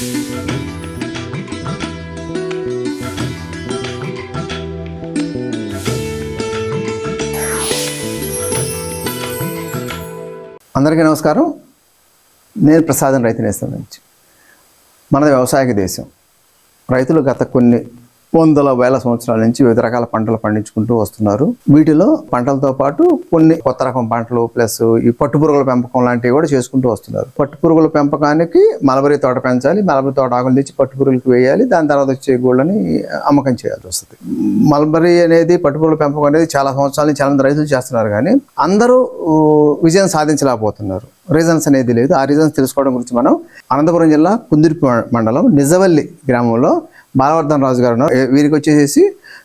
అందరికీ నమస్కారం. నేను ప్రసాదం రైతు నేస్తం నుంచి మనది వ్యవసాయక దేశం. రైతులు గత కొన్ని వందల వేల సంవత్సరాల నుంచి వివిధ రకాల పంటలు పండించుకుంటూ వస్తున్నారు. వీటిలో పంటలతో పాటు కొన్ని కొత్త రకం పంటలు ప్లస్ ఈ పట్టుపురుగుల పెంపకం లాంటివి కూడా చేసుకుంటూ వస్తున్నారు. పట్టుపురుగుల పెంపకానికి మలబరీ తోట పెంచాలి. మలబరీ తోట ఆకులు తెచ్చి పట్టుపురుగులకు వేయాలి. దాని తర్వాత వచ్చే గోళ్ళని అమ్మకం చేయాల్సి వస్తుంది. మలబరీ అనేది పట్టుపురుగుల పెంపకం అనేది చాలా సంవత్సరాల నుంచి చాలా మంది రైతులు చేస్తున్నారు కానీ అందరూ విజయం సాధించలేకపోతున్నారు. రీజన్స్ అనేది లేదు. ఆ రీజన్స్ తెలుసుకోవడం గురించి మనం అనంతపురం జిల్లా కుందిరిపి మండలం నిజవల్లి గ్రామంలో బాలవర్ధన్ రాజు గారు ఉన్నారు. వీరికి వచ్చేసి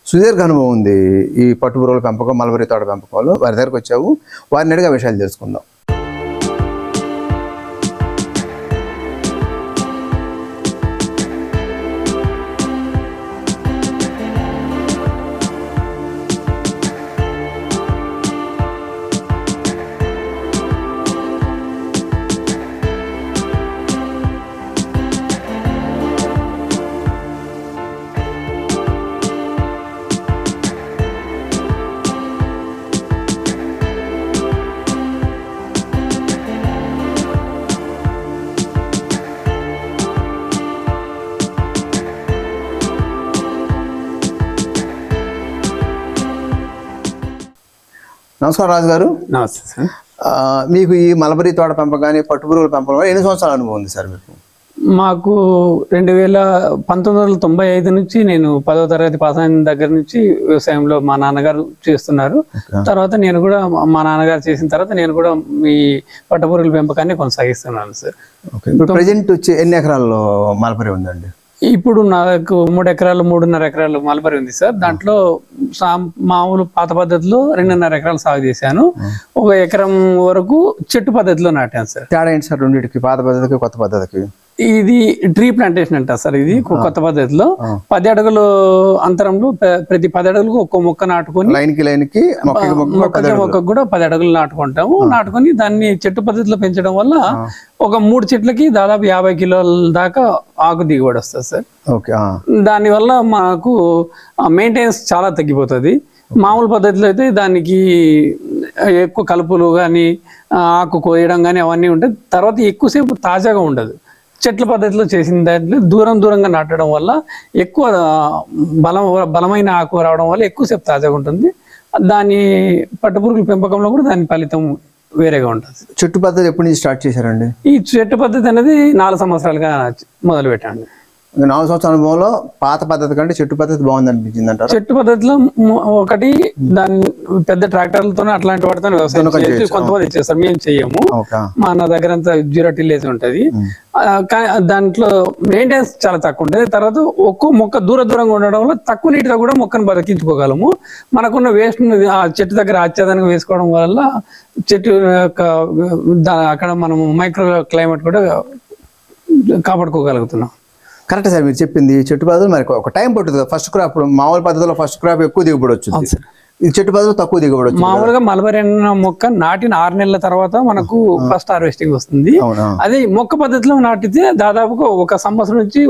సుదీర్ఘ అనుభవం ఉంది ఈ పట్టుపురుగుల పెంపకం మలబరీ తోట పెంపకంలో. వారి దగ్గరకు వచ్చావు వారిని అడిగా విషయాలు తెలుసుకుందాం. నమస్కారం రాజు గారు నమస్తే సార్. మీకు ఈ మలబరీ తోట పెంపకాన్ని పట్టుపురుగుల పెంపకం ఎన్ని సంవత్సరాల అనుభవం ఉంది సార్ మీకు? మాకు రెండు వేల పంతొమ్మిది వందల తొంభై ఐదు నుంచి నేను పదో తరగతి పాస్ అయిన దగ్గర నుంచి వ్యవసాయంలో మా నాన్నగారు చేస్తున్నారు. తర్వాత నేను కూడా మా- మా నాన్నగారు చేసిన తర్వాత నేను కూడా ఈ పట్టపురుగుల పెంపకాన్ని కొనసాగిస్తున్నాను సార్. ఇప్పుడు ప్రజెంట్ వచ్చి ఎన్ని ఎకరాల్లో మలబరీ ఉందండి? ఇప్పుడు నాకు మూడు ఎకరాలు మూడున్నర ఎకరాలు మలబరి ఉంది సార్. దాంట్లో మామూలు పాత పద్ధతిలో రెండున్నర ఎకరాలు సాగు చేశాను. ఒక ఎకరం వరకు చెట్టు పద్ధతిలో నాటాను సార్. తేడా ఏంటి సార్ రెండింటికి? పాత పద్ధతికి కొత్త పద్ధతికి? ఇది ట్రీ ప్లాంటేషన్ అంటారు సార్ ఇది కొత్త పద్ధతిలో. పది అడుగులు అంతరంలో ప్ర- ప్రతి పది అడుగులకు ఒక్క మొక్క నాటుకొని లైన్కి లైన్కి మొక్కకి మొక్క మొక్కకి మొక్కకు కూడా పది అడుగులు నాటుకుంటాము. నాటుకొని దాన్ని చెట్టు పద్ధతిలో పెంచడం వల్ల ఒక మూడు చెట్లకి దాదాపు యాభై కిలోల దాకా ఆకు దిగుబడి వస్తుంది సార్. ఓకే ఆ. దానివల్ల మాకు మెయింటెనెన్స్ చాలా తగ్గిపోతుంది. మామూలు పద్ధతిలో అయితే దానికి ఎక్కువ కలుపులు కానీ ఆకు కోయడం కానీ అవన్నీ ఉంటాయి తర్వాత ఎక్కువసేపు తాజాగా ఉండదు. చెట్ల పద్ధతిలో చేసిన దాంట్లో దూరం దూరంగా నాటడం వల్ల ఎక్కువ బలం బలమైన ఆకు రావడం వల్ల ఎక్కువసేపు తాజాగా ఉంటుంది. దాని పట్టుపురుగుల పెంపకంలో కూడా దాని ఫలితం వేరేగా ఉంటుంది. చెట్టు పద్ధతి ఎప్పటి నుంచి స్టార్ట్ చేశారండి? ఈ చెట్టు పద్ధతి అనేది నాలుగు సంవత్సరాలుగా మొదలు పెట్టండి నాలుగు సంవత్సరాల అనుభవంలో పాత పద్ధతి కంటే చెట్టు పద్ధతి బాగుంది అనిపించింది అంటారు? చెట్టు పద్ధతిలో ఒకటి దాని పెద్ద ట్రాక్టర్లతో అట్లాంటి వాటితో వ్యవసాయం కొంతమంది చేస్తారు మేము చెయ్యము మా నా దగ్గర అంతా జీరో టిల్లేజ్ ఉంటది. దాంట్లో మెయింటెనెన్స్ చాలా తక్కువ ఉంటుంది. తర్వాత ఒక్కో మొక్క దూర దూరంగా ఉండడం వల్ల తక్కువ నీటితో కూడా మొక్కను బతికించుకోగలము. మనకున్న వేస్ట్ ఆ చెట్టు దగ్గర ఆచ్ఛాదనంగా వేసుకోవడం వల్ల చెట్టు యొక్క అక్కడ మనం మైక్రో క్లైమేట్ కూడా కాపాడుకోగలుగుతున్నాం. కరెక్ట్ సార్ మీరు చెప్పింది చెట్టు పద్ధతి మరి ఒక టైం పట్టుతుంది ఫస్ట్ క్రాప్ మామూలు పద్ధతిలో ఫస్ట్ క్రాప్ ఎక్కువ దిగుబడి వచ్చింది. చెట్టు పద్ధతిలో తక్కువ దిగుబడి మామూలుగా మలబరీ మొక్క నాటిన ఆరు నెలల తర్వాత మనకు ఫస్ట్ హార్వెస్టింగ్ వస్తుంది. అదే మొక్క పద్ధతిలో నాటితే దాదాపుగా ఒక సంవత్సరం నుంచి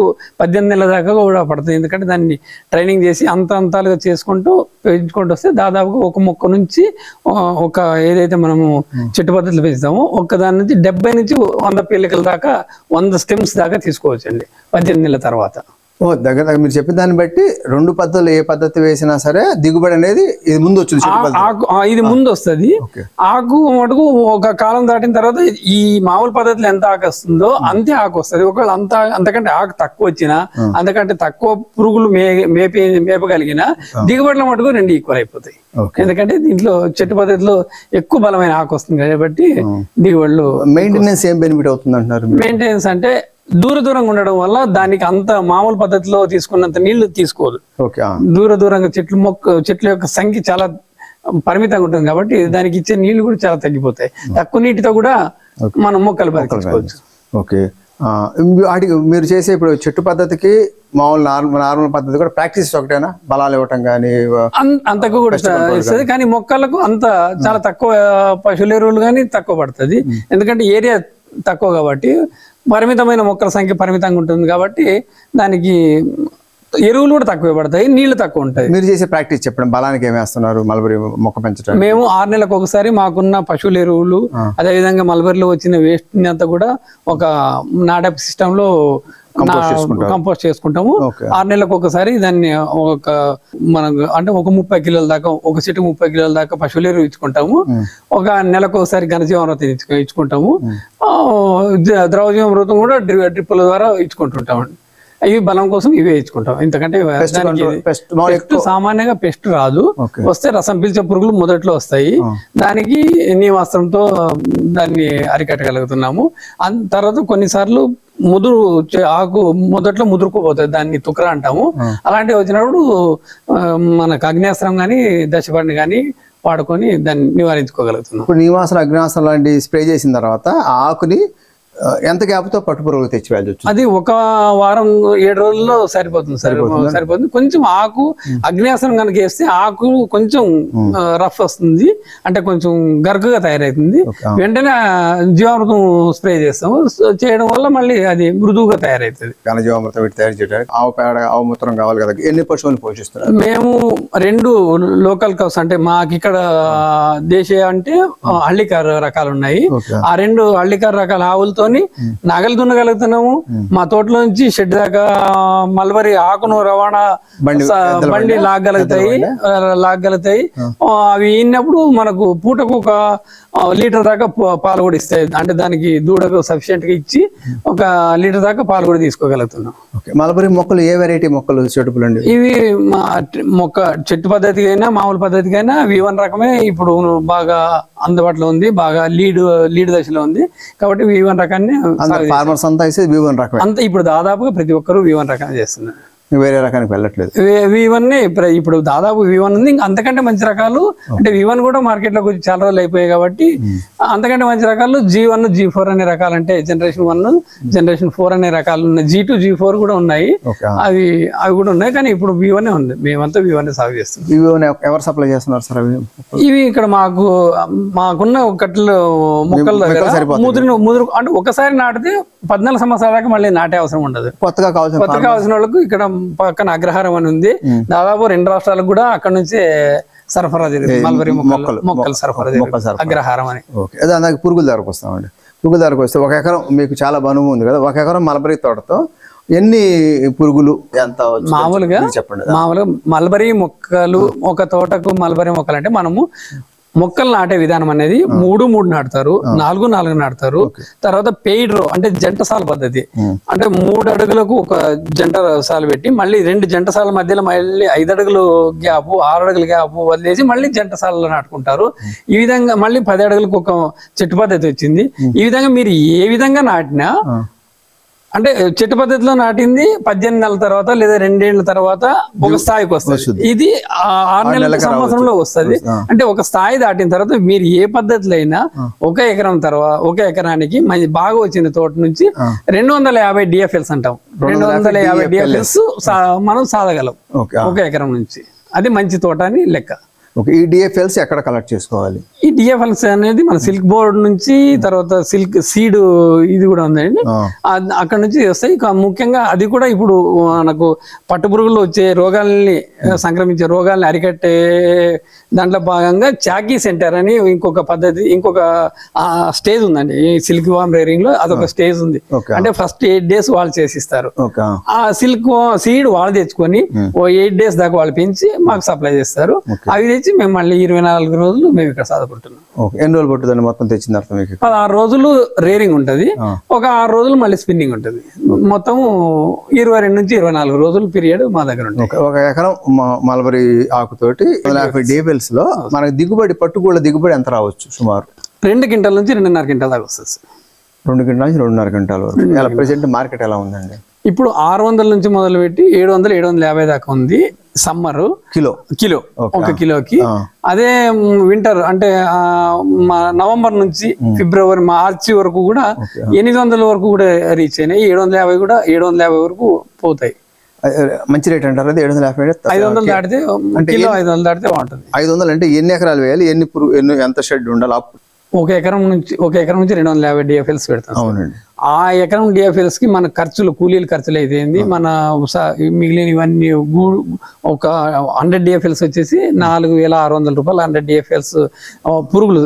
పద్దెనిమిది నెలల దాకా కూడా పడుతుంది. ఎందుకంటే దాన్ని ట్రైనింగ్ చేసి అంత అంతాలుగా చేసుకుంటూ పెంచుకుంటూ వస్తే దాదాపుగా ఒక మొక్క నుంచి ఒక ఏదైతే మనము చెట్టు పద్ధతిలో పెంచుతామో ఒక దాని నుంచి డెబ్బై నుంచి వంద పీలికల దాకా వంద స్టెమ్స్ దాకా తీసుకోవచ్చండి పద్దెనిమిది నెలల తర్వాత. ఓ దగ్గర దగ్గర మీరు చెప్పిన దాన్ని బట్టి రెండు పద్ధతులు ఏ పద్ధతి వేసినా సరే దిగుబడి అనేది ఇది ముందు వచ్చింది ఆకు ఇది ముందు వస్తుంది. ఆకు మటుకు ఒక కాలం దాటిన తర్వాత ఈ మామూలు పద్ధతిలో ఎంత ఆకు వస్తుందో అంతే ఆకు వస్తుంది. ఒకవేళ అంత అంతకంటే ఆకు తక్కువ వచ్చినా అంతకంటే తక్కువ పురుగులు మే మేపి మేపగలిగిన దిగుబడుల మటుకు రెండు ఈక్వల్ అయిపోతాయి. ఎందుకంటే దీంట్లో చెట్టు పద్ధతిలో ఎక్కువ బలమైన ఆకు వస్తుంది కాబట్టి దిగుబడులు మెయింటెనెన్స్ ఏం బెనిఫిట్ అవుతుంది అంటున్నారు? మెయింటెనెన్స్ అంటే దూర దూరంగా ఉండడం వల్ల దానికి అంత మామూలు పద్ధతిలో తీసుకున్నంత నీళ్ళు తీసుకోదు. దూర దూరంగా చెట్లు మొక్క చెట్ల యొక్క సంఖ్య చాలా పరిమితంగా ఉంటుంది కాబట్టి దానికి ఇచ్చే నీళ్ళు కూడా చాలా తగ్గిపోతాయి. తక్కువ నీటితో కూడా మనం మొక్కలు బతికించుకోవచ్చు ఓకే. వాటికి మీరు చేసే ఇప్పుడు చెట్టు పద్ధతికి మామూలు నార్మల్ నార్మల్ పద్ధతి కూడా ప్రాక్టీస్ ఒకటేనా? బలాలు ఇవ్వటం కానీ అంతకు కూడా ఇస్తుంది కానీ మొక్కలకు అంత చాలా తక్కువ పశువుల ఎరువులు కానీ తక్కువ పడుతుంది. ఎందుకంటే ఏరియా తక్కువ కాబట్టి పరిమితమైన మొక్కల సంఖ్య పరిమితంగా ఉంటుంది కాబట్టి దానికి ఎరువులు కూడా తక్కువ పడతాయి నీళ్ళు తక్కువ ఉంటాయి. మీరు చేసే ప్రాక్టీస్ చెప్పండి. బలానికి ఏమి వేస్తున్నారు? మల్బరీ మొక్క పెంచడానికి. మేము ఆరు నెలలకు ఒకసారి మాకున్న పశువుల ఎరువులు అదేవిధంగా మల్బరీలో వచ్చిన వేస్ట్ అంతా కూడా ఒక నాడప్ సిస్టమ్లో Compost చేసుకుంటారు. కంపోస్ట్ చేసుకుంటాము. ఆరు నెలలకు ఒకసారి దాన్ని ఒక మనకు అంటే ఒక ముప్పై కిలోల దాకా ఒక చెట్టు ముప్పై కిలోల దాకా పశువుల ఎరువు ఇచ్చుకుంటాము ఒక నెలకు ఒకసారి ఘనజీవామృతం ఇచ్చుకు- ఇచ్చుకుంటాము. ద్రవజీవామృతం కూడా డ్రి- డ్రిప్పుల ద్వారా ఇచ్చుకుంటుంటామండి. ఇవి బలం కోసం ఇవే ఇచ్చుకుంటాం. ఎందుకంటే పెస్ట్ సామాన్యంగా పెస్ట్ రాదు. వస్తే రసం పీల్చే పురుగులు మొదట్లో వస్తాయి. దానికి నీవాస్త్రంతో దాన్ని అరికట్టగలుగుతున్నాము. తర్వాత కొన్నిసార్లు ముదురు ఆకు మొదట్లో ముదురుకుపోతుంది దాన్ని తుకర అంటాము. అలాంటివి వచ్చినప్పుడు మనకు అగ్నేస్త్రం కానీ దశపడిని కానీ వాడుకొని దాన్ని నివారించుకోగలుగుతున్నాం. ఇప్పుడు నివాసన అగ్నాసన లాంటి స్ప్రే చేసిన తర్వాత ఆ ఆకుని ఎంత గ్యాప్తో పట్టు పురుగులు తెచ్చి వెళ్ళొచ్చు అది ఒక వారం ఏడు రోజుల్లో సరిపోతుంది సార్. సరిపోతుంది? కొంచెం ఆకు అగ్నేసనం కనుక వేస్తే ఆకు కొంచెం రఫ్ వస్తుంది. అంటే కొంచెం గరుకుగా తయారవుతుంది ఓకే. వెంటనే జీవామృతం స్ప్రే చేస్తాము. చేయడం వల్ల మళ్ళీ అది మృదువుగా తయారవుతుంది ఘనజీవామృతం వీటి తయారు చేయడానికి ఆవు పేడ ఆవు మూత్రం కావాలి కదా. ఎన్ని పశువులు పోషిస్తున్నారు? మేము రెండు లోకల్ కౌస్ అంటే మాకు ఇక్కడ దేశీయ అంటే హళ్ళికార్ రకాలు ఉన్నాయి. ఆ రెండు హళ్ళికార్ రకాల ఆవులతోని నగలు దున్నగలుగుతున్నాము మా తోటలో నుంచి షెడ్ దాకా మల్బరి ఆకును రవాణా బండి- లాగలుగుతాయి. లాగలుగుతాయి. అవి ఇన్నప్పుడు మనకు పూటకు ఒక లీటర్ దాకా పాలు కూడా ఇస్తాయి అంటే దానికి దూడకు సఫిషియెంట్గా ఇచ్చి ఒక లీటర్ దాకా పాలు కూడా తీసుకోగలుగుతున్నాం. ఓకే. మలబరీ మొక్కలు ఏ వెరైటీ మొక్కలు అండి? ఇవి మా ట- మొక్క చెట్టు పద్ధతికి అయినా మామూలు పద్ధతికి అయినా వన్ రకమే ఇప్పుడు బాగా అందుబాటులో ఉంది బాగా లీడ్ లీడ్ దశలో ఉంది. కాబట్టి వి వన్ రకాన్ని ఫార్మర్స్ అంతా వేసేది వి వన్ రకమే. అంత ఇప్పుడు దాదాపుగా ప్రతి ఒక్కరు వి వన్ రకాన్ని చేస్తున్నారు. వేరే రకానికి వెళ్ళట్లేదు. వి వన్ ఇప్పుడు దాదాపు వి వన్ ఉంది ఇంకా అంతకంటే మంచి రకాలు అంటే వి వన్ కూడా మార్కెట్లోకి వచ్చి చాలా రోజులు అయిపోయాయి కాబట్టి అంతకంటే మంచి రకాలు జీ వన్ జీ ఫోర్ అనే రకాలు అంటే జనరేషన్ వన్ జనరేషన్ ఫోర్ అనే రకాలు ఉన్నాయి. జీ టూ జీ ఫోర్ కూడా ఉన్నాయి. అవి అవి కూడా ఉన్నాయి కానీ ఇప్పుడు వి వన్ ఉంది. మేమంతా వి వన్ సాగు చేస్తున్నాం. ఇవి ఎవరు సప్లై చేస్తున్నారు సార్ ఇవి ఇక్కడ మాకు మాకున్న కట్టలు మొక్కల దగ్గర. ముదురు ముదురు అంటే ఒకసారి నాటితే పద్నాలుగు సంవత్సరాల దాకా మళ్ళీ నాటే అవసరం ఉండదు. కొత్తగా కావాల్సిన కొత్త కావాల్సిన వాళ్ళకు ఇక్కడ పక్కన అగ్రహారం అని ఉంది. దాదాపు రెండు రాష్ట్రాలకు కూడా అక్కడ నుంచే సరఫరా జరుగుతుంది మల్బరీ మొక్కలు మొక్కలు, సరఫరా. అగ్రహారం అని. ఓకే. అదే నాకు పురుగుల ధరకు వస్తామండి. పురుగుల ధరకు వస్తే ఒక ఎకరం మీకు చాలా అనుభవం ఉంది కదా. ఒక ఎకరం మలబరీ తోటతో ఎన్ని పురుగులు ఎంత? మామూలుగా చెప్పండి. మామూలుగా మల్బరీ మొక్కలు ఒక తోటకు మల్బరీ మొక్కలు అంటే మనము మొక్కలు నాటే విధానం అనేది మూడు మూడు నాటుతారు నాలుగు నాలుగు నాటుతారు. తర్వాత పెయిడ్ రో అంటే జంట సాల పద్ధతి. అంటే మూడు అడుగులకు ఒక జంట సాలు పెట్టి మళ్ళీ రెండు జంట సాల మధ్యలో మళ్ళీ ఐదు అడుగులు గ్యాప్ ఆరు అడుగుల గ్యాప్ వదిలేసి మళ్ళీ జంట సాలలో నాటుకుంటారు. ఈ విధంగా మళ్ళీ పది అడుగులకు ఒక చెట్టు పద్ధతి వచ్చింది. ఈ విధంగా మీరు ఏ విధంగా నాటినా. అంటే చెట్టు పద్ధతిలో నాటింది పద్దెనిమిది నెలల తర్వాత లేదా రెండేళ్ళ తర్వాత ఒక స్థాయికి వస్తుంది. ఇది ఆరు నెలల సంవత్సరంలో వస్తుంది. అంటే ఒక స్థాయి దాటిన తర్వాత మీరు ఏ పద్ధతిలో అయినా ఒక ఎకరం తర్వాత ఒక ఎకరానికి మంచి బాగా వచ్చిన తోట నుంచి రెండు వందల యాభై డిఎఫ్ఎల్స్ అంటాం. రెండు వందల యాభై డిఎఫ్ఎల్స్. మనం సాధగలం ఒక ఎకరం నుంచి. అది మంచి తోట అని లెక్క. ఈ డిఎఫ్ఎల్స్ ఎక్కడ కలెక్ట్ చేసుకోవాలి? ఈ డిఎఫ్ఎల్స్ అనేది మన సిల్క్ బోర్డ్ నుంచి తర్వాత సిల్క్ సీడ్ ఇది కూడా ఉందండి. అక్కడ నుంచి వస్తాయి. ముఖ్యంగా అది కూడా ఇప్పుడు మనకు పట్టుపురుగులు వచ్చే రోగాల్ని సంక్రమించే రోగాల్ని అరికట్టే దాంట్లో భాగంగా చాకీ సెంటర్ అని ఇంకొక పద్ధతి ఇంకొక స్టేజ్ ఉందండి. ఈ సిల్క్ వామ్ రేరింగ్లో అదొక స్టేజ్ ఉంది. అంటే ఫస్ట్ ఎయిట్ డేస్ వాళ్ళు చేసిస్తారు. ఆ. సిల్క్ సీడ్ వాళ్ళు తెచ్చుకొని ఓ ఎయిట్ డేస్ దాకా వాళ్ళు పెంచి మాకు సప్లై చేస్తారు. అవి తెచ్చి మేము మళ్ళీ ఇరవై నాలుగు రోజులు మేము ఇక్కడ ఓకే. ఎన్ని రోజులు పట్టుదండి మొత్తం తర్వాత మీకు? పదహారు రోజులు రేరింగ్ ఉంటది. ఒక ఆరు రోజులు మళ్ళీ స్పిన్నింగ్ ఉంటది. మొత్తం ఇరవై రెండు నుంచి ఇరవై నాలుగు రోజులు పీరియడ్ మా దగ్గర ఉంటుంది ఒక ఒక ఎకరం మల్బరీ ఆకుతోటి యాభై డేబెల్స్లో మనకి దిగుబడి పట్టుకూళ్ళ దిగుబడి ఎంత రావచ్చు సుమారు? రెండు క్వింటల్ నుంచి రెండున్నర క్వింటల్ దాకా వస్తుంది. రెండు క్వింటాల నుంచి రెండున్నర క్వింటాల వరకు. ఇలా ప్రెసెంట్ మార్కెట్ ఎలా ఉందండి? ఇప్పుడు ఆరు వందల నుంచి మొదలు పెట్టి ఏడు వందలు ఏడు వందల యాభై దాకా ఉంది. సమ్మర్. కిలో. కిలో. ఒక కిలోకి. అదే వింటర్ అంటే నవంబర్ నుంచి ఫిబ్రవరి మార్చి వరకు కూడా ఎనిమిది వందల వరకు కూడా రీచ్ అయినాయి. ఏడు వందల యాభై కూడా ఏడు వందల యాభై వరకు పోతాయి. మంచి రేట్ అంటారు అది ఏడు వందల యాభై ఐదు వందలు దాటితే కిలో ఐదు వందలు దాటితే బాగుంటుంది. ఐదు వందలు అంటే ఎన్ని ఎకరాలు వేయాలి? ఎన్ని ఎన్ని ఎంత షెడ్ ఉండాలి? ఒక ఎకరం నుంచి ఒక ఎకరం నుంచి రెండు వందల యాభై డిఎఫ్ఎల్స్ పెడతాం. అవునండి. ఆ ఎకరం డిఎఫ్ఎల్స్కి మన ఖర్చులు కూలీల ఖర్చులు అయితే ఏంది? మన మిగిలిన ఇవన్నీ ఒక హండ్రెడ్ డిఎఫ్ఎల్స్ వచ్చేసి నాలుగు వేల ఆరు వందల రూపాయలు హండ్రెడ్ డిఎఫ్ఎల్స్ పురుగులు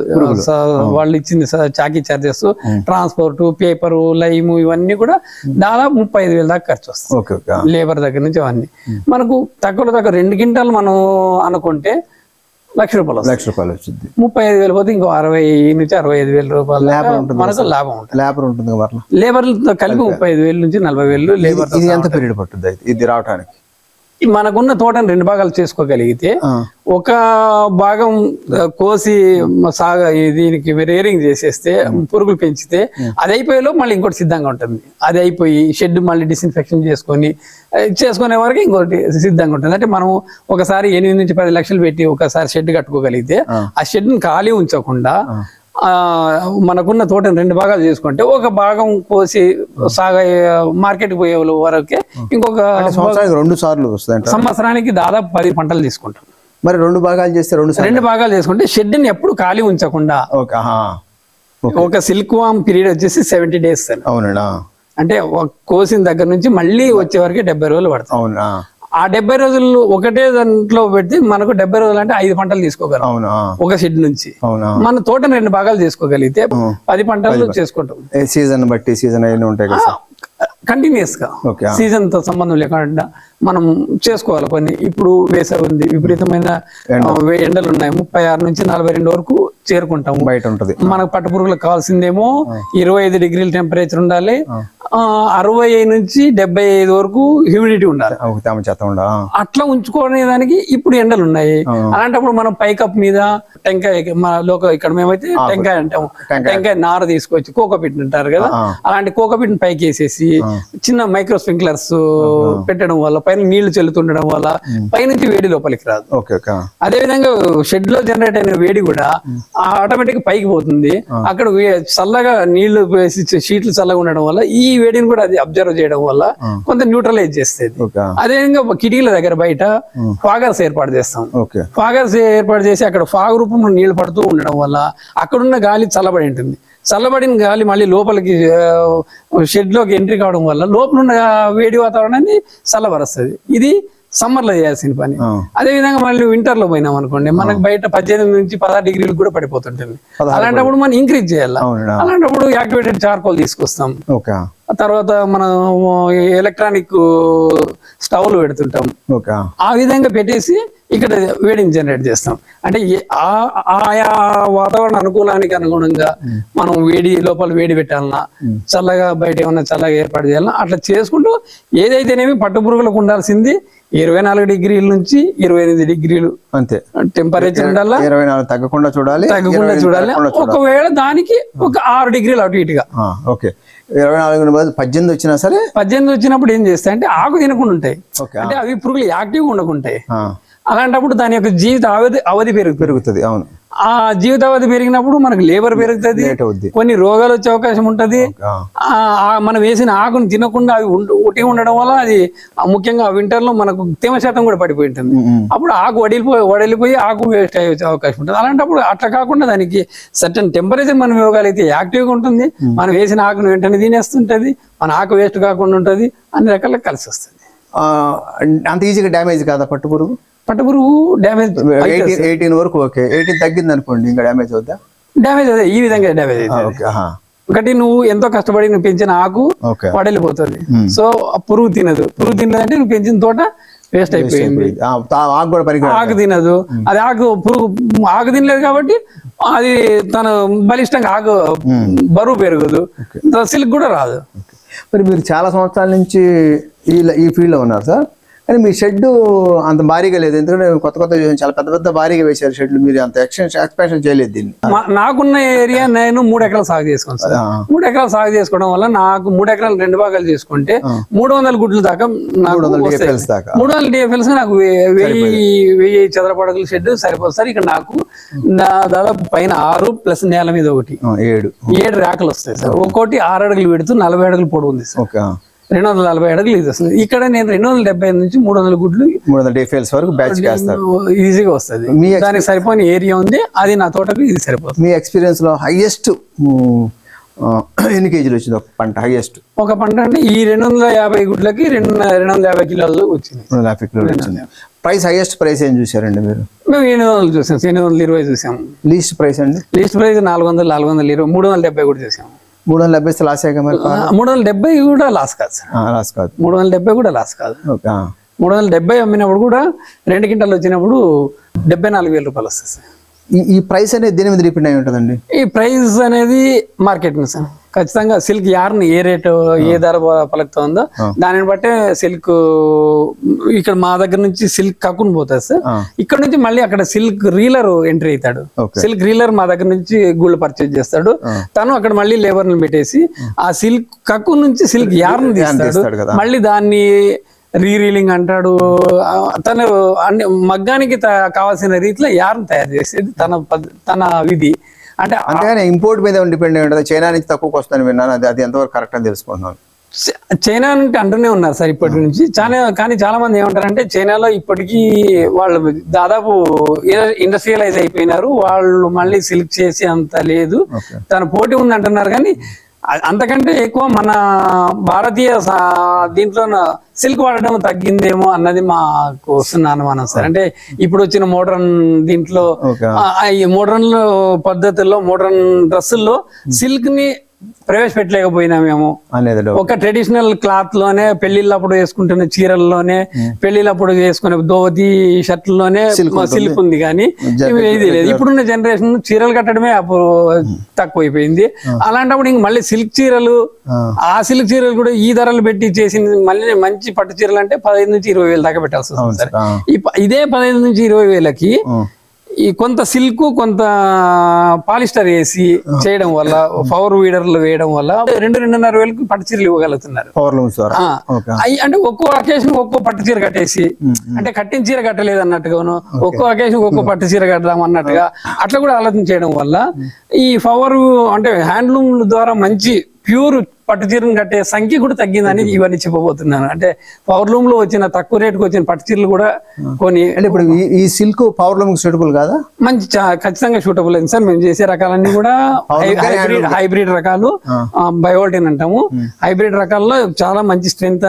వాళ్ళు ఇచ్చింది చాకీ చార్జెస్ ట్రాన్స్పోర్ట్ పేపరు లైము ఇవన్నీ కూడా దాదాపు ముప్పై ఐదు వేల దాకా ఖర్చు వస్తుంది లేబర్ దగ్గర నుంచి అవన్నీ. మనకు తక్కువ తక్కువ రెండు క్వింటాలు మనం అనుకుంటే లక్ష రూపాయలు లక్ష రూపాయలు వచ్చింది. ముప్పై ఐదు వేలు పోతే ఇంకో అరవై నుంచి అరవై ఐదు వేల రూపాయలు దాకా మనకు లాభం ఉంటుంది. లేబర్ ఉంటుంది లేబర్లతో కలిపి ముప్పై ఐదు వేలు నుంచి నలభై వేలు లేబర్ ఇది ఎంత పీరియడ్ పట్టుద్ది ఇది రావడానికి మనకున్న తోటను రెండు భాగాలు చేసుకోగలిగితే ఒక భాగం కోసి సాగ దీనికి రేరింగ్ చేసేస్తే పురుగులు పెంచితే అది అయిపోయేలో మళ్ళీ ఇంకోటి సిద్ధంగా ఉంటుంది. అది అయిపోయి షెడ్ మళ్ళీ డిస్ఇన్ఫెక్షన్ చేసుకొని చేసుకునే వరకు ఇంకోటి సిద్ధంగా ఉంటుంది. అంటే మనం ఒకసారి ఎనిమిది నుంచి పది లక్షలు పెట్టి ఒకసారి షెడ్ కట్టుకోగలిగితే ఆ. షెడ్ ఖాళీ ఉంచకుండా మనకున్న తోటను రెండు భాగాలు చేసుకుంటే ఒక భాగం కోసి సాగ మార్కెట్ పోయే వరకే ఇంకొక సంవత్సరానికి రెండు సార్లు సంవత్సరానికి దాదాపు పది పంటలు తీసుకుంటాం. మరి రెండు భాగాలు చేస్తే రెండు రెండు భాగాలు చేసుకుంటే షెడ్ని ఎప్పుడు ఖాళీ ఉంచకుండా. ఒక సిల్క్ వామ్ పీరియడ్ వచ్చేసి సెవెంటీ డేస్ ఆ. అంటే ఒక కోసిన దగ్గర నుంచి మళ్ళీ వచ్చే వరకు డెబ్బై రోజులు పడతాయి అవునా? ఆ డెబ్బై రోజులు ఒకటే దాంట్లో పెడితే మనకు డెబ్బై రోజులు అంటే ఐదు పంటలు తీసుకోగలం. ఒక షెడ్ నుంచి. అవునా? మన తోటను రెండు భాగాలు చేసుకోగలిగితే పది పంటలు చేసుకుంటాం. సీజన్ బట్టి సీజన్ అయినా ఉంటాయి కదా కంటిన్యూస్గా. సీజన్తో సంబంధం లేకుండా మనం చేసుకోవాలి కొన్ని. ఇప్పుడు వేసవి ఉంది విపరీతమైన ఎండలు ఉన్నాయి. ముప్పై ఆరు నుంచి నలభై రెండు వరకు చేరుకుంటాము. బయట ఉంటది. మనకు పట్టు పురుగులకు కావాల్సిందేమో ఇరవై ఐదు డిగ్రీల టెంపరేచర్ ఉండాలి. అరవై నుంచి డెబ్బై ఐదు వరకు హ్యూమిడిటీ ఉండాలి. తేమ. అట్లా ఉంచుకునే దానికి ఇప్పుడు ఎండలు ఉన్నాయి. అలాంటప్పుడు మనం పైకప్ మీద టెంకాయ మన లోక ఇక్కడ మేమైతే టెంకాయ అంటాము. టెంకాయ. నార తీసుకొచ్చి కోకోపిట్ అంటారు కదా. అలాంటి కోకోపిట్ పైకి వేసేసి చిన్న మైక్రో స్ప్రింక్లర్స్ పెట్టడం వల్ల పైన నీళ్ళు చెల్లుతుండడం వల్ల పైనుంచి వేడి లోపలికి రాదు. అదే విధంగా షెడ్లో జనరేట్ అయిన వేడి కూడా ఆటోమేటిక్ పైకి పోతుంది. అక్కడ చల్లగా నీళ్ళు వేసి షీట్లు చల్లగా ఉండడం వల్ల ఈ వేడిని కూడా అది అబ్జర్వ్ చేయడం వల్ల కొంత న్యూట్రలైజ్ చేస్తుంది. ఓకే. ఆ. అదే విధంగా కిటికీల దగ్గర బయట ఫాగర్స్ ఏర్పాటు చేస్తాం. ఫాగర్స్ ఏర్పాటు చేసి అక్కడ ఫాగ్ రూపంలో నీళ్ళు పడుతూ ఉండడం వల్ల అక్కడున్న గాలి చల్లబడి ఉంటుంది. చల్లబడిన గాలి మళ్ళీ లోపలికి షెడ్లోకి ఎంట్రీ కావడం వల్ల లోపల ఉన్న వేడి వాతావరణాన్ని చల్లబరుస్తుంది. ఇది సమ్మర్లో చేయాల్సిన పని. అదే విధంగా మళ్ళీ వింటర్లో పోయినాం అనుకోండి మనకు బయట పద్దెనిమిది నుంచి పదహారు డిగ్రీలు కూడా పడిపోతుంటుంది. అలాంటప్పుడు మనం ఇంక్రీజ్ చేయాలి. అలాంటప్పుడు యాక్టివేటెడ్ చార్కోల్ తీసుకొస్తాం. తర్వాత మనం ఎలక్ట్రానిక్ స్టవ్లు పెడుతుంటాం. ఆ. విధంగా పెట్టేసి ఇక్కడ వేడిని జనరేట్ చేస్తాం. అంటే ఆయా వాతావరణ అనుకూలానికి అనుగుణంగా మనం వేడి లోపల వేడి పెట్టాలన్నా చల్లగా బయట ఏమన్నా చల్లగా ఏర్పాటు చేయాలన్నా అట్లా చేసుకుంటూ ఏదైతేనేమి పట్టు పురుగులకు ఉండాల్సింది ఇరవై నాలుగు డిగ్రీల నుంచి ఇరవై ఎనిమిది డిగ్రీలు. అంతే. టెంపరేచర్ ఉండాలా? ఇరవై నాలుగు తగ్గకుండా చూడాలి తగ్గకుండా చూడాలి. ఒకవేళ దానికి ఒక ఆరు డిగ్రీలు అటు ఇటుగా. ఓకే. ఇరవై నాలుగు బదులు పద్దెనిమిది వచ్చినా సరే పద్దెనిమిది వచ్చినప్పుడు ఏం చేస్తాయి అంటే ఆకు తినకుండా ఉంటాయి. అంటే అవి పురుగులు యాక్టివ్గా ఉండకుంటాయి అలాంటప్పుడు దాని యొక్క జీవిత అవధి అవధి పెరుగుతుంది పెరుగుతుంది అవును. ఆ జీవితావధి పెరిగినప్పుడు మనకు లేబర్ పెరుగుతుంది కొన్ని రోగాలు వచ్చే అవకాశం ఉంటది. మనం వేసిన ఆకును తినకుండా అవి ఉంట- ఒకటి ఉండడం వల్ల అది ఆ ముఖ్యంగా వింటర్లో మనకు తేమ శాతం కూడా పడిపోయి ఉంటుంది. అప్పుడు ఆకు వడిలిపోయి వడిలిపోయి ఆకు వేస్ట్ అయ్యే అవకాశం ఉంటుంది. అలాంటప్పుడు అట్లా కాకుండా దానికి సర్టన్ టెంపరేచర్ మనం ఇవ్వగలిగితే యాక్టివ్గా ఉంటుంది. మనం వేసిన ఆకును వెంటనే తినేస్తుంటది. మన ఆకు వేస్ట్ కాకుండా ఉంటుంది. అన్ని రకాలుగా కలిసి వస్తుంది. అంత ఈజీగా డ్యామేజ్ కాదా పట్టు పురుగు పట్టుపురుగు డ్యామేజ్ ఎయిటీన్ వరకు ఓకే ఎయిటీన్ తగ్గింది అనుకోండి ఇంకా డ్యామేజ్ అవుద్దా? డ్యామేజ్ అదే ఈ విధంగా డ్యామేజ్ ఆ, అవుతుంది. ఆహా. ఒకటి నువ్వు ఎంతో కష్టపడి నువ్వు పెంచిన ఆకు వడలిపోతుంది సో ఆ పురుగు తినదు. పురుగు తినదంటే నువ్వు పెంచిన తోట వేస్ట్ అయిపోయింది. ఆకు కూడా పనికి ఆకు తినదు. అది ఆకు పురుగు ఆకు తినలేదు కాబట్టి అది తన బలిష్టంగా ఆకు బరువు పెరగదు. సిల్క్ కూడా రాదు. మరి మీరు చాలా సంవత్సరాల నుంచి ఈ ఈ ఫీల్డ్లో ఉన్నారు సార్ కానీ మీ షెడ్ అంత భారీగా లేదు. ఎందుకంటే కొత్త కొత్త చాలా పెద్ద పెద్ద భారీగా వేశారు షెడ్లు. మీరు అంత ఎక్స్పాన్షన్ చేయలేదు దీన్ని. నాకున్న ఏరియా నేను మూడు ఎకరాలు సాగు చేసుకున్నాను సార్. మూడు ఎకరాలు సాగు చేసుకోవడం వల్ల నాకు మూడు ఎకరాలు రెండు భాగాలు చేసుకుంటే మూడు వందల గుడ్లు దాకా మూడు వందల. DFLs దాకా. మూడు వందల డిఎఫ్ఎల్స్ నాకు వెయ్యి వెయ్యి చదరపడగల షెడ్ సరిపోతుంది ఇక్కడ నాకు దాదాపు పైన ఆరు ప్లస్ నేల మీద ఒకటి. ఏడు. ఏడు ర్యాకులు వస్తాయి సార్. ఒక్కోటి ఆరు అడుగులు పెడుతూ నలభై అడుగులు పొడవు ఉంది సార్. రెండు వందల నలభై అడుగులు ఇది వస్తుంది. ఇక్కడ నేను రెండు వందల డెబ్బై ఐదు నుంచి మూడు వందల గుడ్లు మూడు వందల డేఫేల్స్ వరకు బ్యాచ్ వేస్తారు ఈజీగా వస్తుంది. మీ దానికి సరిపోయిన ఏరియా ఉంది అది నా తోటకు ఇది సరిపోతుంది. మీ ఎక్స్పీరియన్స్లో హైయెస్ట్ ఎన్ని కేజీలు వచ్చింది ఒక పంట హైయెస్ట్ ఒక పంట అంటే ఈ రెండు వందల యాభై గుడ్లకి రెండు రెండు వందల యాభై కిలోలు వచ్చింది. రెండు వందల యాభై కిలోలు వచ్చింది. ప్రైస్ హైయెస్ట్ ప్రైస్ ఏం చూసారండి మీరు? మేము ఎనిమిది వందలు చూసాం ఎనిమిది వందల ఇరవై చూసాము లీస్ట్ ప్రైస్ అండి లీస్ట్ ప్రైస్ నాలుగు వందలు నాలుగు వందల ఇరవై మూడు వందల డెబ్బై కూడా చూసాము మూడు వందల డెబ్బై లాస్ మరి మూడు వందల డెబ్బై కూడా లాస్ కాదు సార్. లాస్ కాదు. మూడు వందల డెబ్బై కూడా లాస్ కాదు. మూడు వందల డెబ్బై అమ్మినప్పుడు కూడా రెండు క్వింటాలు వచ్చినప్పుడు డెబ్బై నాలుగు వేల రూపాయలు వస్తుంది సార్. ఈ ఈ ప్రైస్ అనేది దేని మీద డిపెండ్ అయి ఉంటుందండి? ఈ ప్రైస్ అనేది మార్కెట్ సార్. ఖచ్చితంగా సిల్క్ యార్న్ ఏ రేటు ఏ ధర పలుకుతుందో దానిని బట్టే సిల్క్ ఇక్కడ మా దగ్గర నుంచి సిల్క్ కక్కుని పోతుంది సార్. ఇక్కడ నుంచి మళ్ళీ అక్కడ సిల్క్ రీలర్ ఎంట్రీ అవుతాడు. సిల్క్ రీలర్ మా దగ్గర నుంచి గూళ్ళు పర్చేజ్ చేస్తాడు. తను అక్కడ మళ్ళీ లేబర్ని పెట్టేసి ఆ. సిల్క్ కక్కు నుంచి సిల్క్ యార్న్ తీస్తాడు. మళ్ళీ దాన్ని రీరీలింగ్ అంటాడు. ఆ, తను అన్ని మగ్గానికి కావాల్సిన రీతిలో యార్న్ తయారు చేసేది తన తన విధి. అంటే అంతేగాని ఇంపోర్ట్ మీద డిపెండ్ అయి ఉంటుంది? చైనా నుంచి తక్కువకి వస్తుందని విన్నాను. అది అది ఎంతవరకు కరెక్ట్ అని తెలుసుకుంటున్నాను. చైనా అంటే అంటూనే ఉన్నారు సార్ ఇప్పటి నుంచి. చాలా కానీ చాలా మంది ఏమంటారంటే చైనాలో ఇప్పటికీ వాళ్ళు దాదాపు ఇండస్ట్రియలైజ్ అయిపోయినారు. వాళ్ళు మళ్ళీ సిల్క్ చేసి అంత లేదు తన పోటీ ఉంది అంటున్నారు కానీ అంతకంటే ఎక్కువ మన భారతీయ దీంట్లో సిల్క్ వాడడం తగ్గిందేమో అన్నది మాకు వస్తున్న అనుమానం సార్. అంటే ఇప్పుడు వచ్చిన మోడర్న్ దీంట్లో ఈ మోడర్న్ పద్ధతుల్లో మోడర్న్ డ్రెస్సుల్లో సిల్క్ని ప్రవేశపెట్టలేకపోయినామేమో అనేది డౌట్. ఒక ట్రెడిషనల్ క్లాత్లోనే పెళ్ళిళ్ళప్పుడు వేసుకుంటున్న చీరల్లోనే పెళ్ళిళ్ళప్పుడు వేసుకునే ధోతి షర్ట్లలోనే సిల్క్ ఉంది కానీ ఇది లేదు. ఇప్పుడున్న జనరేషన్ చీరలు కట్టడమే అప్పుడు తక్కువైపోయింది. అలాంటప్పుడు ఇంక మళ్ళీ సిల్క్ చీరలు ఆ. సిల్క్ చీరలు కూడా ఈ ధరలు పెట్టి చేసింది మళ్ళీ మంచి పట్టు చీరలు అంటే పదహైదు నుంచి ఇరవై వేలు దాకా పెట్టాల్సి వస్తుంది ఇదే పదహైదు నుంచి ఇరవై వేలకి. ఈ కొంత సిల్క్ కొంత పాలిస్టర్ వేసి చేయడం వల్ల పవర్ వీడర్లు వేయడం వల్ల రెండు రెండున్నర వేలకు పట్టు చీరలు ఇవ్వగలుగుతున్నారు. అంటే ఒక్కో అకేషన్ ఒక్కో పట్టు చీర కట్టేసి అంటే కట్టిన చీర కట్టలేదు అన్నట్టుగాను ఒక్కో అకేషన్ ఒక్కో పట్టు చీర కట్టదాం అన్నట్టుగా అట్లా కూడా ఆలోచన చేయడం వల్ల ఈ పవర్ అంటే హ్యాండ్లూమ్ ద్వారా మంచి ప్యూర్ పట్టు చీరను కట్టే సంఖ్య కూడా తగ్గిందని ఇవన్నీ చెప్పబోతున్నాను. అంటే పవర్ లూమ్లో వచ్చిన తక్కువ రేటుకు వచ్చిన పట్టు చీరలు కూడా కొన్ని అంటే ఇప్పుడు ఈ- సిల్క్ పవర్ లూమ్ సూటబుల్ కాదా? మంచి ఖచ్చితంగా షూటబుల్ అయింది సార్ మేము చేసే రకాలన్నీ కూడా హైబ్రిడ్ హైబ్రిడ్ రకాలు. బయోల్టిన్ అంటాము. హైబ్రిడ్ రకాల్లో చాలా మంచి స్ట్రెంత్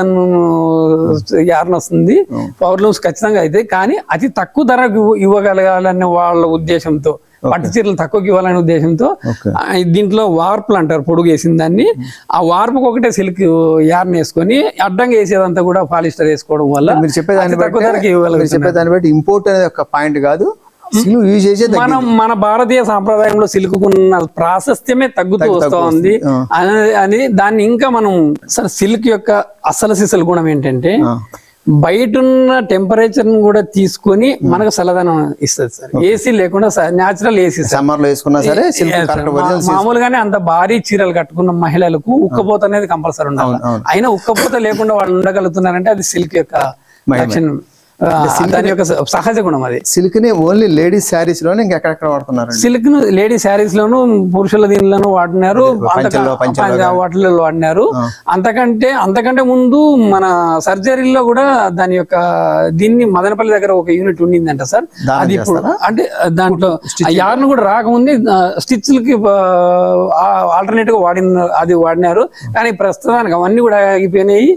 యార్న్ వస్తుంది. పవర్ లూమ్స్ ఖచ్చితంగా అయితే కానీ అతి తక్కువ ధరకు ఇవ్వ- ఇవ్వగలగాలనే వాళ్ళ ఉద్దేశంతో పట్టు చీరలు తక్కువకి ఇవ్వాలనే ఉద్దేశంతో దీంట్లో వార్పులు అంటారు పొడుగు వేసిన దాన్ని. ఆ వార్పుకు ఒకటే సిల్క్ యార్న్ వేసుకొని అడ్డంగా వేసేదంతా కూడా పాలిస్టర్ వేసుకోవడం వల్ల మీరు చెప్పేదాన్ని తక్కువ ధరకి చెప్పేదాన్ని బట్టి ఇంపోర్ట్ అనేది ఒక పాయింట్ కాదు. యూజ్ చేసే మనం మన భారతీయ సాంప్రదాయంలో సిల్కుకున్న ప్రాశస్త్యమే తగ్గుతూ వస్తూ ఉంది. అని- అని దాన్ని ఇంకా మనం సార్ సిల్క్ యొక్క అసలు సిసలు గుణం ఏంటంటే బయట ఉన్న టెంపరేచర్ కూడా తీసుకొని మనకు చల్లదనం ఇస్తుంది సార్. ఏసీ లేకుండా న్యాచురల్ ఏసీ సమ్మర్లో వేసుకున్నా సరే మామూలుగానే అంత భారీ చీరలు కట్టుకున్న మహిళలకు ఉక్కపోత అనేది కంపల్సరీ ఉండాలి. అయినా ఉక్కపోత లేకుండా వాళ్ళు ఉండగలుగుతున్నారంటే అది సిల్క్ యొక్క దాని యొక్క సహజ గుణం అది. సిల్క్ని ఓన్లీ లేడీస్ శారీస్లోనే ఇంకెక్కడెక్కడ వాడుతున్నారు సిల్క్ను లేడీ శారీస్ లోను పురుషుల దీనిలోనూ వాడినారు. వాటిల్లో వాడినారు. అంతకంటే అంతకంటే ముందు మన సర్జరీలో కూడా దాని యొక్క దీన్ని మదనపల్లి దగ్గర ఒక యూనిట్ ఉండిందంట సార్. అది ఇప్పుడు అంటే దాంట్లో యార్న్ కూడా రాకముందే స్టిచ్లకి ఆల్టర్నేట్గా వాడిన అది వాడినారు. కానీ ప్రస్తుతానికి అవన్నీ కూడా ఆగిపోయినాయి.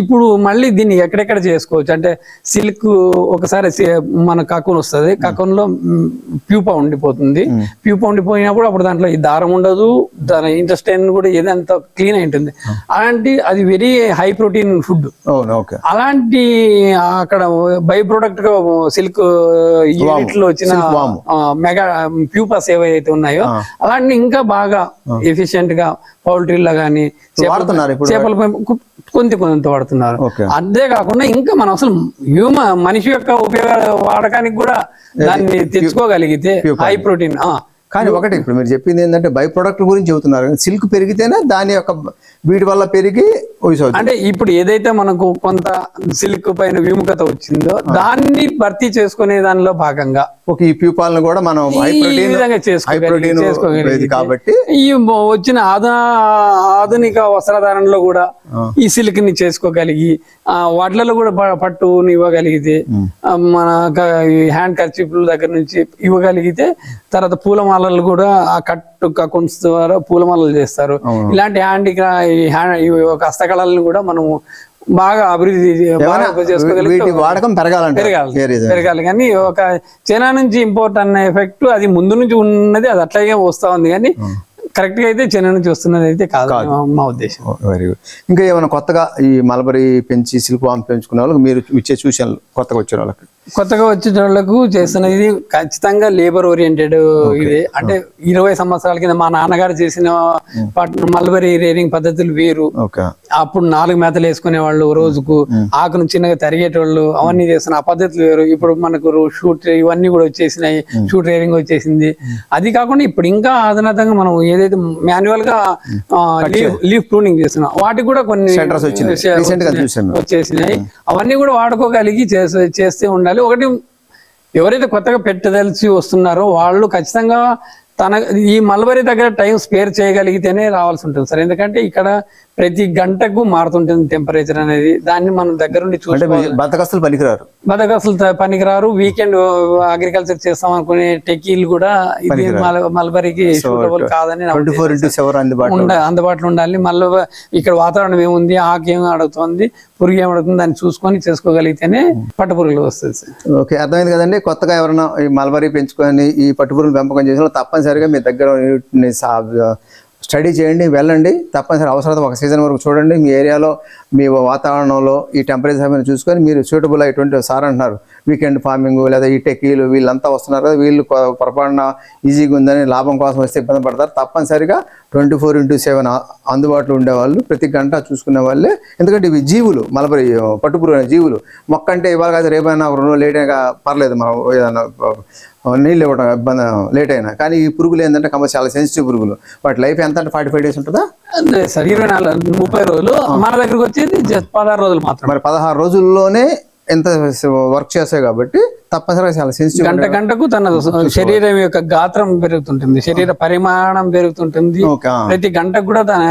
ఇప్పుడు మళ్ళీ దీన్ని ఎక్కడెక్కడ చేసుకోవచ్చు? అంటే సిల్క్ ఒకసారి సి- మన కక్కున్ వస్తుంది. కక్కున్లో ప్యూపా ఉండిపోతుంది. ప్యూపా ఉండిపోయినప్పుడు అప్పుడు దాంట్లో ఈ దారం ఉండదు. దాని ఇంటెస్టైన్ కూడా ఏదంతా క్లీన్ అయి ఉంటుంది. అలాంటి అది వెరీ హై ప్రోటీన్ ఫుడ్. అలాంటి అక్కడ బై ప్రొడక్ట్గా సిల్క్ యూనిట్లో వచ్చిన. మెగా ప్యూపాస్ ఏవైతే ఉన్నాయో అలాంటి ఇంకా బాగా ఎఫిషియెంట్గా పౌల్ట్రీలో ఇప్పుడు? చేపల కొంత కొంత వాడుతున్నారు. అంతే కాకుండా ఇంకా మనం అసలు హ్యూమ మనిషి యొక్క ఉపయోగ వాడకానికి కూడా దాన్ని తెచ్చుకోగలిగితే హై ప్రోటీన్ కానీ ఒకటి ఇప్పుడు మీరు చెప్పింది ఏంటంటే బై ప్రొడక్ట్ గురించి చెబుతున్నారు. సిల్క్ పెరిగితేనే దాని యొక్క వీటి వల్ల పెరిగి అంటే ఇప్పుడు ఏదైతే మనకు కొంత సిల్క్ పైన విముఖత వచ్చిందో దాన్ని భర్తీ చేసుకునే దానిలో భాగంగా ఒక ఈ ప్యూపాలను కూడా మనం హై ప్రోటీన్ హై ప్రోటీన్ కాబట్టి. ఈ వచ్చిన ఆధు ఆధునిక వస్త్రధారణలో కూడా ఈ సిల్క్ని చేసుకోగలిగి ఆ, వాటిలలో కూడా పట్టుని ఇవ్వగలిగితే మన హ్యాండ్ కర్చీఫ్ల దగ్గర నుంచి ఇవ్వగలిగితే తర్వాత పూలమాలలు కూడా ఆ కట్టు కొంచెం ద్వారా పూలమాలలు చేస్తారు. ఇలాంటి హ్యాండ్ హ్యాండ్ ఈ ఒక హస్తకళలను కూడా మనము బాగా అభివృద్ధి వీటి వాడకం పెరగాలంటే పెరగాలి. కానీ ఒక చైనా నుంచి ఇంపోర్ట్ అన్న ఎఫెక్ట్ అది ముందు నుంచి ఉన్నది అది అట్లాగే వస్తా ఉంది. కానీ కరెక్ట్గా అయితే చైనా నుంచి వస్తున్నది అయితే కాదు మా- మా ఉద్దేశం. వెరీ గుడ్ ఇంకా ఏమైనా కొత్తగా ఈ మలబరీ పెంచి సిల్క్ వామ్ పెంచుకునే వాళ్ళకి మీరు ఇచ్చే సూచనలు కొత్తగా వచ్చిన వాళ్ళకి? కొత్తగా వచ్చిన వాళ్ళకు చేస్తున్నది ఇది ఖచ్చితంగా లేబర్ ఓరియంటెడ్ ఇది. అంటే ఇరవై సంవత్సరాల కింద మా నాన్నగారు చేసిన పట్- మల్బరీ రేరింగ్ పద్ధతులు వేరు. అప్పుడు నాలుగు మేతలు వేసుకునే వాళ్ళు రోజుకు ఆకును చిన్నగా తరిగేటోళ్ళు అవన్నీ చేస్తున్న ఆ పద్ధతులు వేరు. ఇప్పుడు మనకు షూట్ ఇవన్నీ కూడా వచ్చేసినాయి. షూట్ రేరింగ్ వచ్చేసింది. అది కాకుండా ఇప్పుడు ఇంకా అధునాతంగా మనం ఏదైతే మాన్యువల్గా లీవ్ లీవ్ ప్రూనింగ్ చేస్తున్నాం వాటికి కూడా కొన్ని. వచ్చేసినాయి. అవన్నీ కూడా వాడుకోగలిగి చేస్తే చేస్తే ఉండాలి ఒకటి ఎవరైతే కొత్తగా పెట్టదలిచి వస్తున్నారో వాళ్ళు ఖచ్చితంగా తన ఈ మల్బరీ దగ్గర టైం స్పేర్ చేయగలిగితేనే రావాల్సి ఉంటుంది సార్. ఎందుకంటే ఇక్కడ ప్రతి గంటకు మారుతుంటుంది టెంపరేచర్ అనేది. దాన్ని మనం దగ్గరుండి చూసుకోవాలి. బతకస్తులు పనికిరారు. బతకసలు పనికిరారు. వీకెండ్ అగ్రికల్చర్ చేస్తాం అనుకునే టెకీలు కూడా ఇది మల- మల్బరీకి సూటబుల్ కాదని అందుబాటులో ఉండ అందుబాటులో ఉండాలి. మళ్ళీ ఇక్కడ వాతావరణం ఏముంది? ఆకు అడుగుతుంది పురుగు ఏమడుతుంది దాన్ని చూసుకొని చేసుకోగలిగితేనే పట్టు పురుగులు వస్తుంది సార్. ఓకే అర్థమైంది కదండి. కొత్తగా ఎవరైనా ఈ మల్బరీ పెంచుకొని ఈ పట్టుపురులు పెంపకం చేసిన తప్పనిసరిగా మీ దగ్గర స్టడీ చేయండి వెళ్ళండి. తప్పనిసరి అవసరం ఒక సీజన్ వరకు చూడండి. మీ ఏరియాలో మీ వాతావరణంలో ఈ టెంపరేచర్ మీద చూసుకొని మీరు సూటబుల్ అయ్యేటువంటి సార్ అంటున్నారు. వీకెండ్ ఫార్మింగ్ లేదా ఈ టెకీలు వీళ్ళంతా వస్తున్నారు కదా వీళ్ళు పొరపాటున ఈజీగా ఉందని లాభం కోసం వస్తే ఇబ్బంది పడతారు. తప్పనిసరిగా ట్వంటీ ఫోర్ ఇంటూ సెవెన్ అందుబాటులో ఉండేవాళ్ళు ప్రతి గంట చూసుకునే వాళ్ళే. ఎందుకంటే ఇవి జీవులు మలబరి పట్టుపురు అనే జీవులు. మొక్క అంటే ఇవాళ కాదు రేపైనా రెండు లేట్ అయినా పర్లేదు మనం ఏదైనా నీళ్ళు ఇవ్వడం ఇబ్బంది లేట్ అయినా. కానీ ఈ పురుగులు ఏంటంటే కంపల్సరీ చాలా సెన్సిటివ్ పురుగులు. వాటి లైఫ్ ఎంత అంటే ఫార్టీ ఫైవ్ డేస్ ఉంటుందా సార్ ఇరవై నాలుగు ముప్పై రోజులు. మన దగ్గరకు వచ్చేది జస్ట్ పదహారు రోజులు మాత్రం మరి పదహారు రోజుల్లోనే ఎంత వర్క్ చేస్తాయి కాబట్టి తప్పనిసరిగా చాలా సెన్సిటివ్ గంట గంటకు తన శరీరం యొక్క గాత్రం పెరుగుతుంటుంది. శరీర పరిమాణం పెరుగుతుంటుంది. ప్రతి గంటకు కూడా తన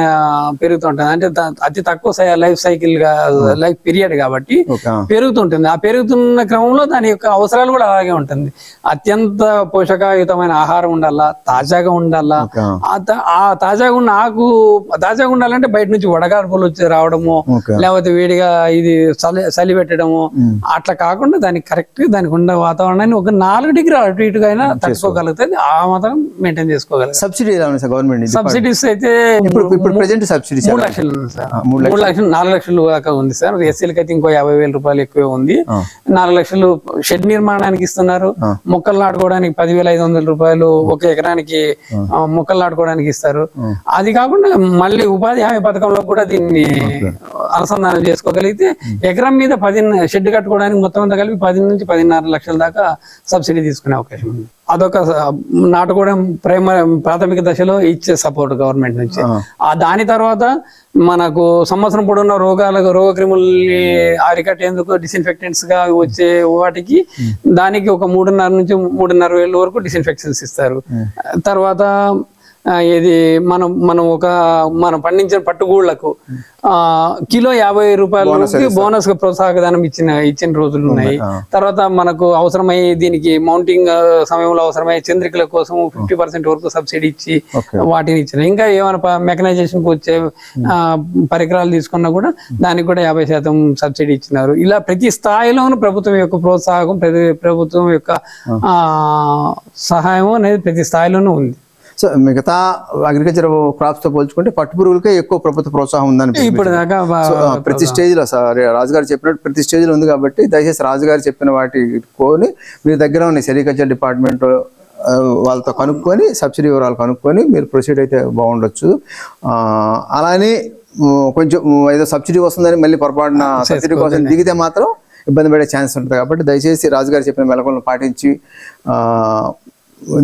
పెరుగుతుంటుంది. అంటే అతి తక్కువ లైఫ్ సైకిల్గా లైఫ్ పీరియడ్ కాబట్టి పెరుగుతుంటుంది. ఆ పెరుగుతున్న క్రమంలో దాని యొక్క అవసరాలు కూడా అలాగే ఉంటుంది. అత్యంత పోషకయుతమైన ఆహారం ఉండాలా తాజాగా ఉండాలా ఆ. తాజాగా ఉన్న ఆకు తాజాగా ఉండాలంటే బయట నుంచి వడగాడ్పులు వచ్చి రావడము లేకపోతే వేడిగా ఇది చలి చలి పెట్టడము అట్లా కాకుండా దానికి కరెక్ట్ దానికి ఉన్న వాతావరణాన్ని ఒక నాలుగు డిగ్రీ అటు ఇటుగా అయినా తట్టుకోగలుగుతుంది ఆ మాత్రం మెయింటైన్ చేసుకోగలుగుతుంది సబ్సిడీ ఎలా ఉంది సార్ గవర్నమెంట్ సబ్సిడీస్ అయితే ఇప్పుడు ఇప్పుడు ప్రెజెంట్ సబ్సిడీ మూడు లక్షలు ఉంది సార్. మూడు లక్షలు. నాలుగు లక్షలు దాకా ఉంది సార్. ఎస్సీలకి అయితే ఇంకో యాభై వేల రూపాయలు ఎక్కువే ఉంది. నాలుగు లక్షలు షెడ్ నిర్మాణానికి ఇస్తున్నారు. మొక్కలు నాటుకోవడానికి పదివేల ఐదు వందల రూపాయలు ఒక ఎకరానికి మొక్కలు నాటుకోవడానికి ఇస్తారు. అది కాకుండా మళ్ళీ ఉపాధి హామీ పథకంలో కూడా దీన్ని అనుసంధానం చేసుకోగలిగితే ఎకరం మీద పది షెడ్ కట్టుకోవడానికి మొత్తం అంతా కలిపి పది నుంచి పదిన్నర లక్షల దాకా సబ్సిడీ తీసుకునే అవకాశం ఉంది. అదొక నాటుకోవడం ప్రైమరీ ప్రాథమిక దశలో ఇచ్చే సపోర్ట్ గవర్నమెంట్ నుంచి. ఆ. దాని తర్వాత మనకు సంవత్సరం పొడున్న రోగాలకు రోగ క్రిముల్ని అరికట్టేందుకు డిస్ఇన్ఫెక్టెంట్స్గా వచ్చే వాటికి దానికి ఒక మూడున్నర నుంచి మూడున్నర వేల వరకు డిస్ఇన్ఫెక్షన్స్ ఇస్తారు. తర్వాత ఇది మనం మనం ఒక మనం పండించిన పట్టుగూళ్ళకు ఆ కిలో యాభై రూపాయలకి బోనస్గా ప్రోత్సాహదానం ఇచ్చిన ఇచ్చిన రోజులు ఉన్నాయి. తర్వాత మనకు అవసరమై దీనికి మౌంటింగ్ సమయంలో అవసరమై చంద్రికల కోసం ఫిఫ్టీ పర్సెంట్ వరకు సబ్సిడీ ఇచ్చి వాటిని ఇచ్చిన. ఇంకా ఏమైనా మెకనైజేషన్కి వచ్చే ఆ, పరికరాలు తీసుకున్నా కూడా దానికి కూడా యాభై శాతం సబ్సిడీ ఇచ్చినారు. ఇలా ప్రతి స్థాయిలోనూ ప్రభుత్వం యొక్క ప్రోత్సాహం ప్రతి ప్రభుత్వం యొక్క ఆ. సహాయం అనేది ప్రతి స్థాయిలోనూ ఉంది. సో మిగతా అగ్రికల్చర్ క్రాప్స్తో పోల్చుకుంటే పట్టుపురుగులకే ఎక్కువ ప్రభుత్వ ప్రోత్సాహం ఉందని ఇప్పుడు ప్రతి స్టేజ్లో సార్ రాజుగారు చెప్పినట్టు ప్రతి స్టేజ్లో ఉంది కాబట్టి దయచేసి రాజుగారు చెప్పిన వాటి కొని మీ దగ్గర ఉన్న సెరికల్చర్ డిపార్ట్మెంట్ వాళ్ళతో కనుక్కొని సబ్సిడీ వివరాలు కనుక్కొని మీరు ప్రొసీడ్ అయితే బాగుండొచ్చు. అలానే కొంచెం ఏదో సబ్సిడీ వస్తుందని మళ్ళీ పొరపాటున సబ్సిడీ కోసం దిగితే మాత్రం ఇబ్బంది పడే ఛాన్స్ ఉంటుంది కాబట్టి దయచేసి రాజుగారు చెప్పిన మెలకులను పాటించి ఆ,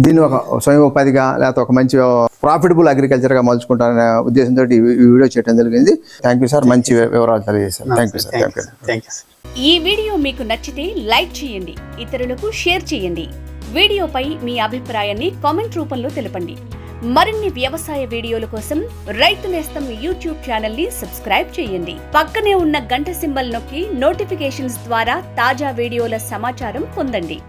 దీన్ని ఒక స్వయం ఉపాధిగా లేకపోతే ఒక మంచి ప్రాఫిటబుల్ అగ్రికల్చర్గా మలుచుకుంటారనే ఉద్దేశంతో ఈ ఈ వీడియో చేయడం జరిగింది. థ్యాంక్ యూ సార్ మంచి వివరాలు తెలియజేశారు. Thank you sir thank you thank you ఈ వీడియో మీకు నచ్చితే లైక్ చేయండి ఇతరులకు షేర్ చేయండి. వీడియోపై మీ అభిప్రాయాన్ని కామెంట్ రూపంలో తెలపండి. మరిన్ని వ్యవసాయ వీడియోల కోసం రైతు నేస్తం యూట్యూబ్ ఛానల్ని సబ్స్క్రైబ్ చేయండి. పక్కనే ఉన్న గంట సింబల్ నొక్కి నోటిఫికేషన్స్ ద్వారా తాజా వీడియోల సమాచారం పొందండి.